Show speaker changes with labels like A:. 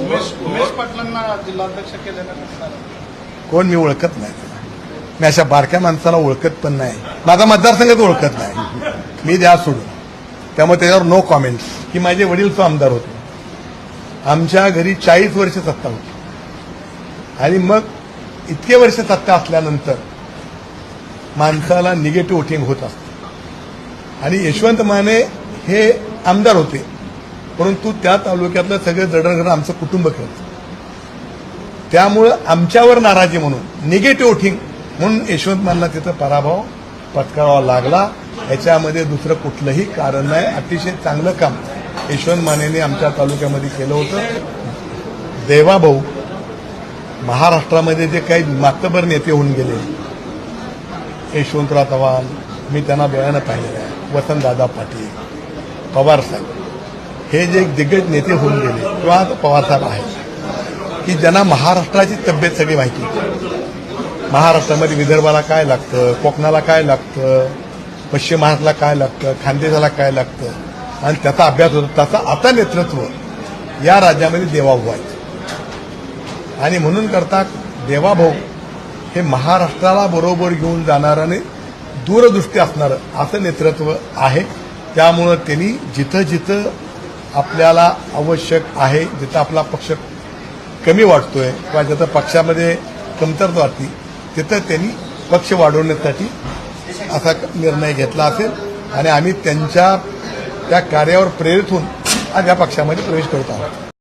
A: उमेश उमेश पाटलांना जिल्हाध्यक्ष केल्यानंतर
B: कोण मी ओळखत नाही त्याला. मी अशा बारक्या माणसाला ओळखत पण नाही. माझा मतदारसंघात ओळखत नाही. मी द्या सोडून. त्यामुळे त्याच्यावर नो कॉमेंट्स की माझे वडील तो आमदार होते. आमच्या घरी चाळीस वर्ष सत्ता होती. आणि मग इतके वर्ष सत्ता असल्यानंतर माणसाला निगेटिव्ह वोटिंग होत असतं. आणि यशवंत माने हे आमदार होते. परंतु त्या तालुक्यातलं सगळं जडणघडण आमचं कुटुंब खेळतं. त्यामुळं आमच्यावर नाराजी म्हणून निगेटिव्ह थिंग म्हणून यशवंत मानला तिथं पराभव पत्करावा लागला. याच्यामध्ये दुसरं कुठलंही कारण नाही. अतिशय चांगलं काम यशवंत मानेने आमच्या तालुक्यामध्ये केलं होतं. देवाभाऊ महाराष्ट्रामध्ये जे काही मातबर नेते होऊन गेले यशवंतराव चव्हाण मी त्यांना डोळ्यानं पाहिलेलं आहे. वसंतदादा पाटील पवार साहेब. हे जे दिग्गज नेते होऊन गेले किंवा पवारसाहेब पवार साहेब आहेत की ज्यांना महाराष्ट्राची तब्येत सगळी माहिती महाराष्ट्रामध्ये विदर्भाला काय लागतं कोकणाला काय लागतं पश्चिम महाराष्ट्राला काय लागतं खानदेशाला काय लागतं आणि त्याचा अभ्यास होतो त्याचं आता नेतृत्व या राज्यामध्ये देवाभाऊ आहेत. आणि म्हणून करता देवाभाऊ हे महाराष्ट्राला बरोबर घेऊन जाणारं आणि दूरदृष्टी असणारं असं नेतृत्व आहे. त्यामुळं त्यांनी जिथं जिथं आपल्याला आवश्यक आहे जिथं आपला पक्ष कमी वाटतोय किंवा जिथं पक्षामध्ये कमतरता वाटते तिथं त्यांनी पक्ष वाढवण्यासाठी असा निर्णय घेतला असेल. आणि आम्ही त्यांच्या त्या कार्यावर प्रेरित होऊन आज या पक्षामध्ये प्रवेश करत आहोत.